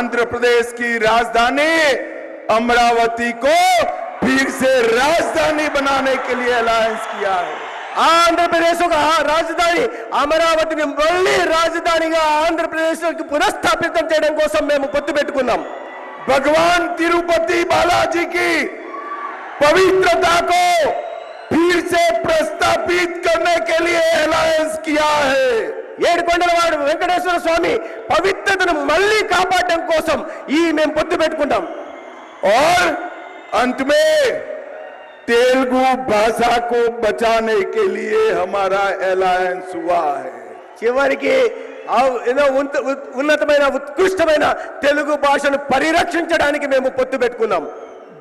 आंध्र प्रदेश की राजधानी अमरावती को फिर से राजधानी बनाने के लिए अलायंस किया है ఆంధ్రప్రదేశ్ ఒక రాజధాని అమరావతిని మళ్ళీ రాజధానిగా ఆంధ్రప్రదేశ్ పునఃస్థాపితం చేయడం కోసం మేము పొత్తు పెట్టుకున్నాం भगवान तिरुपति बालाजी की पवित्रता को फिर से प्रस्तापित करने के लिए अलायंस किया है ఏడు కొండల వాడు వెంకటేశ్వర స్వామి పవిత్రతను మళ్ళీ కాపాడడం కోసం ఈ మేము పొత్తు పెట్టుకుంటాం और अंत में तेलुगु भाषा को बचाने के लिए हमारा अलायंस हुआ है చివరికి ఆ ఏదో ఉంత- ఉత్- ఉన్నతమైన ఉత్కృష్టమైన తెలుగు భాషను పరిరక్షించడానికి మేము పొత్తు పెట్టుకున్నాం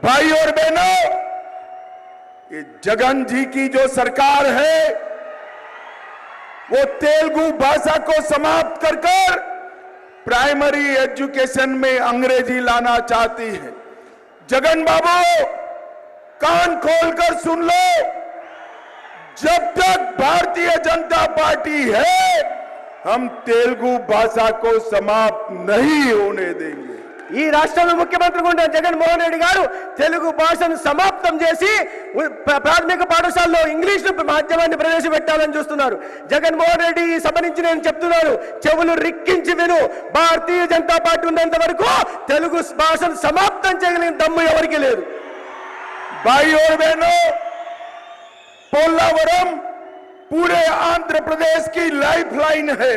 भाई और बहनों ये जगन जी की जो सरकार है वो तेलुगु भाषा को समाप्त कर कर प्राइमरी एजुकेशन में अंग्रेज़ी लाना चाहती है। जगन बाबू, कान खोलकर सुन लो। जब तक भारतीय जनता पार्टी है, हम तेलुगु भाषा को समाप्त नहीं होने देंगे। ఈ రాష్ట్రంలో ముఖ్యమంత్రిగా ఉన్న జగన్మోహన్ రెడ్డి గారు తెలుగు భాషను సమాప్తం చేసి ఉ- ప్ర- ప్రాథమిక పాఠశాలలో ఇంగ్లీష్ మాధ్యమాన్ని ప్రవేశపెట్టాలని చూస్తున్నారు జగన్మోహన్ రెడ్డి ఈ సభ నుంచి నేను చెప్తున్నాను చెవులు రిక్కించి విను భారతీయ జనతా పార్టీ ఉన్నంత వరకు తెలుగు భాషను సమాప్తం చేయగలిగిన దమ్ము ఎవరికి లేదు भाई और बहनों पोलावरम पूरे आंध्र प्रदेश की लाइफलाइन है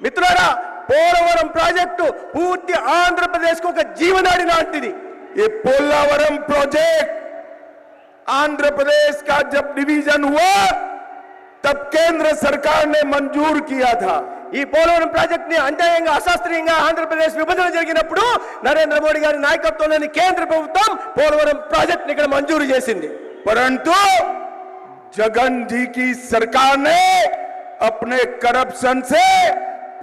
మిత్రులారా పోలవరం ప్రాజెక్టు పూర్తి ఆంధ్రప్రదేశ్ కు ఒక జీవనాడి లాంటిది ये पोलावरम प्रोजेक्ट आंध्र प्रदेश का जब डिवीजन हुआ तब केंद्र सरकार ने मंजूर किया था ఈ పోలవరం ప్రాజెక్ట్ ని అన్యాయంగా అశాస్త్రీయంగా ఆంధ్రప్రదేశ్ విభజన జరిగినప్పుడు నరేంద్ర మోడీ గారి నాయకత్వంలోని కేంద్ర ప్రభుత్వం పోలవరం ప్రాజెక్ట్ ఇక్కడ మంజూరు చేసింది परंतु जगन जी की सरकार ने अपने करप्शन से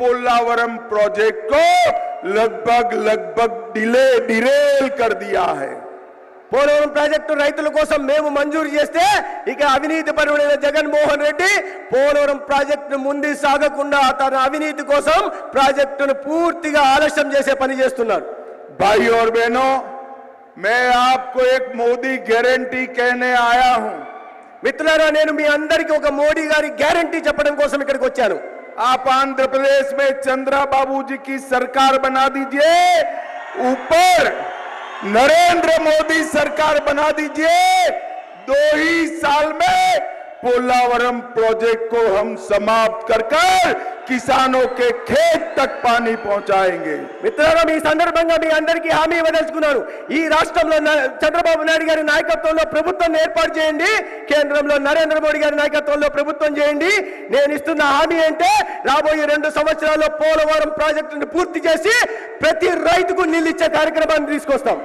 पोलावरम प्रोजेक्ट को लगभग लगभग डिले डिरेल कर दिया है పోలవరం ప్రాజెక్టు రైతుల కోసం మేము మంజూరు చేస్తే ఇక అవినీతి పరుడైన జగన్మోహన్ రెడ్డి పోలవరం ప్రాజెక్టును ముందు సాగకుండా తన అవినీతి కోసం ప్రాజెక్టును పూర్తిగా ఆలస్యం చేసే పని చేస్తున్నారు भाई और बहनों मैं आपको एक मोदी गारंटी कहने आया हूं మిత్రులారా నేను మీ అందరికీ ఒక మోడీ గారి గ్యారంటీ చెప్పడం కోసం ఇక్కడికి వచ్చాను आप आंध्र प्रदेश में चंद्रा बाबू जी की सरकार बना दीजिए, ऊपर नरेंद्र मोदी सरकार बना दीजिए, दो ही साल में पोलावरम प्रोजेक्ट को हम समाप्त कर कर किसानों के खेत तक पानी पहुंचाएंगे మిత్రులారా మీ సందర్భంగా మీ అందరికీ హామీ ఇవ్వదలుచుకున్నాను ఈ రాష్ట్రంలో న- చంద్రబాబు నాయుడు గారి నాయకత్వంలో ప్రభుత్వం ఏర్పాటు చేయండి కేంద్రంలో నరేంద్ర మోడీ గారి నాయకత్వంలో ప్రభుత్వం చేయండి నేను ఇస్తున్న హామీ అంటే రాబోయే రెండు సంవత్సరాల్లో పోలవరం ప్రాజెక్టును పూర్తి చేసి ప్రతి రైతుకు నీళ్ళు ఇచ్చే కార్యక్రమాన్ని తీసుకొస్తాం